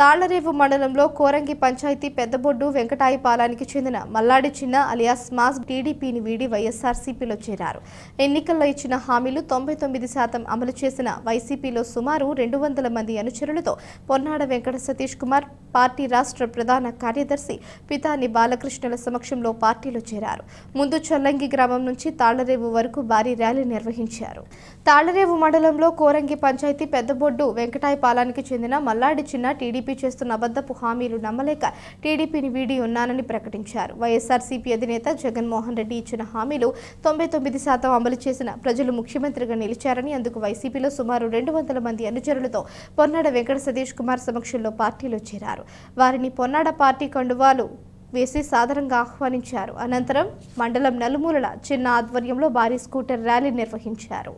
తాళ్ళరేవు మండలంలో కోరంగి పంచాయతీ పెద్దబొడ్డు వెంకటాయపాలానికి చెందిన మల్లాడి చిన్న అలియాస్ మాస్ టీడీపీని వీడి వైఎస్ఆర్సీపీలో చేరారు. ఎన్నికల్లో ఇచ్చిన హామీలు తొంభై తొమ్మిది శాతం అమలు చేసిన వైసీపీలో సుమారు రెండు వందల మంది అనుచరులతో పొన్నాడ వెంకట సతీష్ కుమార్ పార్టీ రాష్ట్ర ప్రధాన కార్యదర్శి పితాని బాలకృష్ణుల సమక్షంలో పార్టీలో చేరారు. ముందు చల్లంగి గ్రామం నుంచి తాళ్ళరేవు వరకు భారీ ర్యాలీ నిర్వహించారు. తాళ్ళరేవు మండలంలో కోరంగి పంచాయతీ పెద్దబొడ్డు వెంకటాయపాలానికి చెందిన మల్లాడి చిన్న టీడీపీ చేస్తున్న అబద్ధపు హామీలు నమ్మలేక టీడీపీని వీడి ఉన్నానని ప్రకటించారు. వైఎస్ఆర్సీపీ అధినేత జగన్మోహన్ రెడ్డి ఇచ్చిన హామీలు తొంభై తొమ్మిది శాతం అమలు చేసిన ప్రజలు ముఖ్యమంత్రిగా నిలిచారని అందుకు వైసీపీలో సుమారు రెండు వందల మంది అనుచరులతో పొన్నాడ వెంకట సతీష్ కుమార్ సమక్షంలో పార్టీలో చేరారు. వారిని పొన్నాడ పార్టీ కండువాలు వేసి సాధారణంగా ఆహ్వానించారు. అనంతరం మండలం నలుమూలల చిన్న ఆధ్వర్యంలో భారీ స్కూటర్ ర్యాలీ నిర్వహించారు.